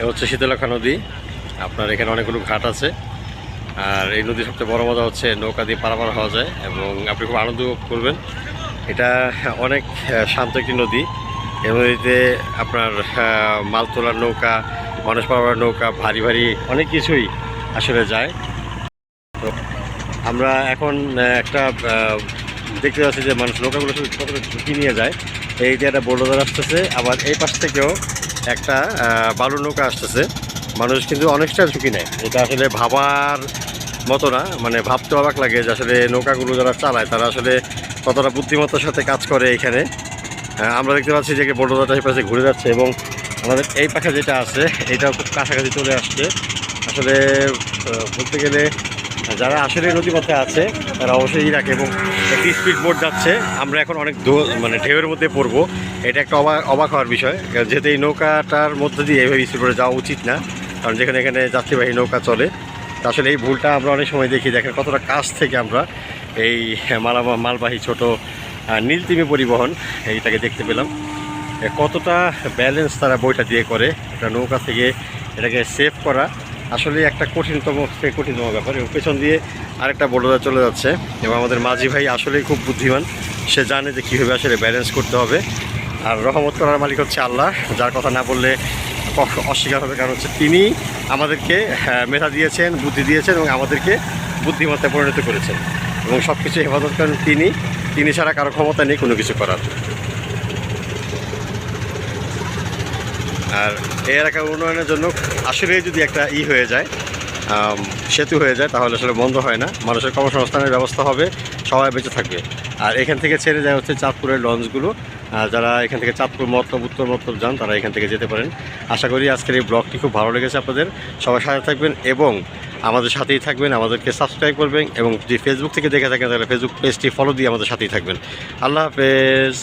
এ হচ্ছে শীতলাখা নদী। আপনার এখানে অনেকগুলো ঘাট আছে। আর এই নদীর সবচেয়ে বড় মজা হচ্ছে নৌকা দিয়ে পারাপার হওয়া যায় এবং আপনি খুব আনন্দ করবেন। এটা অনেক শান্ত একটি নদী। এই নদীতে আপনার মাল তোলার নৌকা, মানুষ পারাবার নৌকা, ভারী ভারী অনেক কিছুই আসলে যায়। তো আমরা এখন একটা দেখতে পাচ্ছি যে মানুষ নৌকাগুলো কতটা ঝুঁকি নিয়ে যায়। এই যে একটা বোল্ডার আসতেছে, আবার এই পাশ থেকেও একটা বালু নৌকা আসতেছে। মানুষ কিন্তু অনেকটা ঝুঁকি নেয়। এটা আসলে ভাবার মতো না মানে ভাবতে অবাক লাগে যে আসলে নৌকাগুলো যারা চালায়, তারা আসলে কতটা বুদ্ধিমত্তার সাথে কাজ করে এখানে। আমরা দেখতে পাচ্ছি যে বোল্ডারটা এই পাশে ঘুরে যাচ্ছে এবং আমাদের এই পাশে যেটা আছে, এটাও খুব কাছাকাছি চলে আসছে। আসলে বলতে গেলে যারা আসলে নদীপথে আছে, তারা অবশ্যই রাখে এবং একটি স্পিড বোট যাচ্ছে। আমরা এখন অনেক মানে ঢেউয়ের মধ্যে পড়ব। এটা একটা অবাক অবাক হওয়ার বিষয়। যেহেতু এই নৌকাটার মধ্যে দিয়ে এইভাবে স্পিড যাওয়া উচিত না, কারণ যেখানে এখানে যাত্রীবাহী নৌকা চলে। আসলে এই ভুলটা আমরা অনেক সময় দেখি, দেখেন কতটা কাছ থেকে আমরা এই মালা, মালবাহী ছোট নীলতিমি পরিবহন, এইটাকে দেখতে পেলাম। কতটা ব্যালেন্স তারা বইটা দিয়ে করে একটা নৌকা থেকে এটাকে সেভ করা। আসলে একটা কঠিনতম থেকে কঠিনতম ব্যাপার। এবং পেছন দিয়ে আরেকটা বড়দা চলে যাচ্ছে। এবং আমাদের মাঝি ভাই আসলেই খুব বুদ্ধিমান। সে জানে যে কীভাবে আসলে ব্যালেন্স করতে হবে। আর রহমত করার মালিক হচ্ছে আল্লাহ। যার কথা না বললে অস্বীকার হবে। কারণ হচ্ছে তিনি আমাদেরকে হ্যাঁ, মেধা দিয়েছেন বুদ্ধি দিয়েছেন এবং আমাদেরকে বুদ্ধিমত্তায় পরিণত করেছেন। এবং সব কিছু হেফাজত করেন তিনি। তিনি ছাড়া কারও ক্ষমতা নেই কোনো কিছু করার। আর এই এলাকার উন্নয়নের জন্য আসলে যদি একটা ই হয়ে যায় সেতু হয়ে যায়, তাহলে আসলে বন্ধ হয় না। মানুষের কর্মসংস্থানের ব্যবস্থা হবে, সবাই বেঁচে থাকবে। আর এখান থেকে ছেড়ে যায় হচ্ছে চাঁদপুরের লঞ্চগুলো। যারা এখান থেকে চাঁদপুর মতলব উত্তর মতলব যান, তারা এখান থেকে যেতে পারেন। আশা করি আজকের এই ব্লগটি খুব ভালো লেগেছে আপনাদের। সবাই সাথে থাকবেন এবং আমাদের সাথেই থাকবেন, আমাদেরকে সাবস্ক্রাইব করবেন এবং যদি ফেসবুক থেকে দেখে থাকেন, তাহলে ফেসবুক পেজটি ফলো দিয়ে আমাদের সাথেই থাকবেন। আল্লাহ হাফেজ।